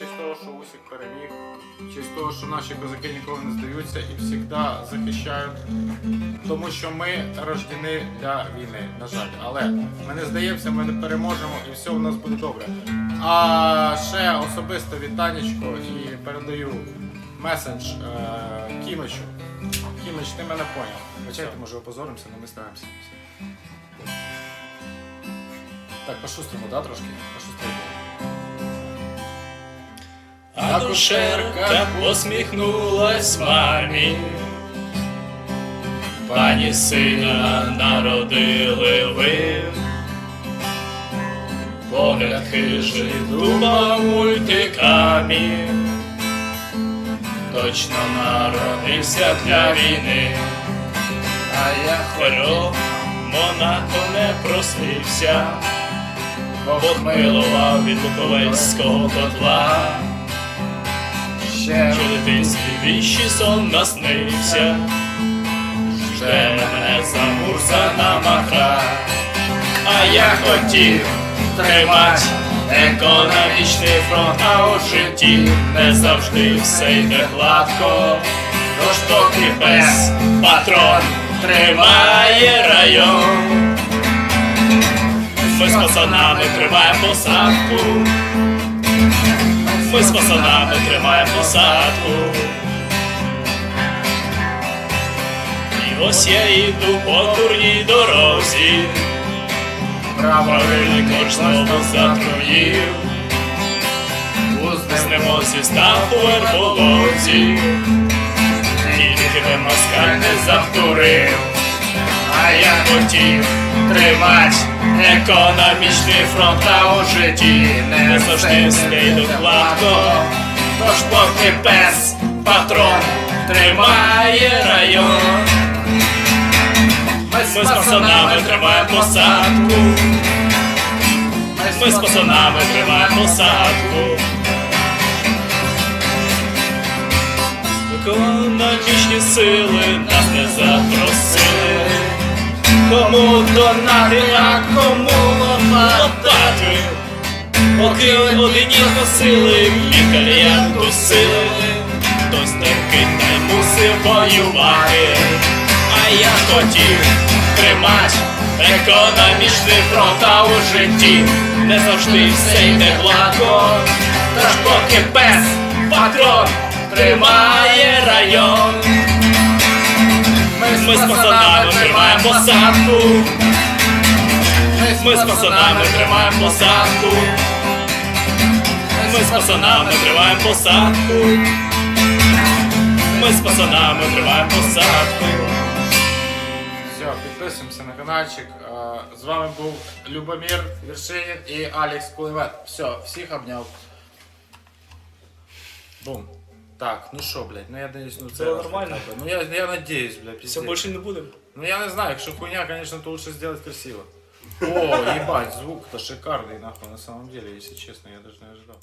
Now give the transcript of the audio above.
честь того, що Усік переміг, в честь того, що наші козаки ніколи не здаються і завжди захищають. Тому що ми рождені для війни, на жаль. Але ми не здаємося, ми не переможемо і все у нас буде добре. А ще особисто вітанечко і передаю меседж е, Кімичу. Кімич, ти мене поняв. Вибачайте, може опозоримося, але ми стараємося. Так, пошустримо, да, трошки? Пошустримо. А душерка посміхнулась мамі. Пані сина народили ви. Погляд хижий думав мультикамі. Точно народився для війни. А я хвороб, Монако не просився. Бог милував від Буковельського котла. Ще дитинстві віщий сон наснився, Жде мене замурзана махра, а я хотів тримать економічний фронт, а у житті не завжди все йде гладко. Тож поки пес патрон тримає район, ми з пацанами тримаємо посадку. Ми з пацанами тримаємо посадку. І ось я йду по дурній дорозі, правильний корч знову затруїв. Узнемо зі ставку верболовці, тільки би москаль не завтурив. А я хотів тримать економічний фронт, а у житті не завжди йде гладко. Тож поки пес патрон тримає район. Ми з пацанами тримаємо посадку. Ми з пацанами тримаємо посадку. Економічні сили нас не запросили. Кому донати, а кому лопати. Поки одині носили, і кальян тусили, хтось таки не мусив воювати. А я хотів тримать економічний фронт, а у житті не завжди все йде гладко. Тож поки пес патрон тримає район. Ми з пацанами тримаємо посадку. Ми з пацанами тримаємо посадку. Ми з пацанами тримаємо посадку. Ми з пацанами тримаємо посадку. Все, підписуємося на каналчик. Е, З вами був Любомир Вершинін і Алекс Кулемет. Все, всіх обняв. Бум. Так, ну що, блядь, ну я надіюсь, ну це Це нормально. хоча б. Ну я, я надіюсь, блядь, Все пиздец. більше не буде. Ну я не знаю, якщо хуйня, конечно, то лучше сделать красиво. О, ебать, звук-то шикарный, нахуй, на самом деле, если честно, я даже не ожидал.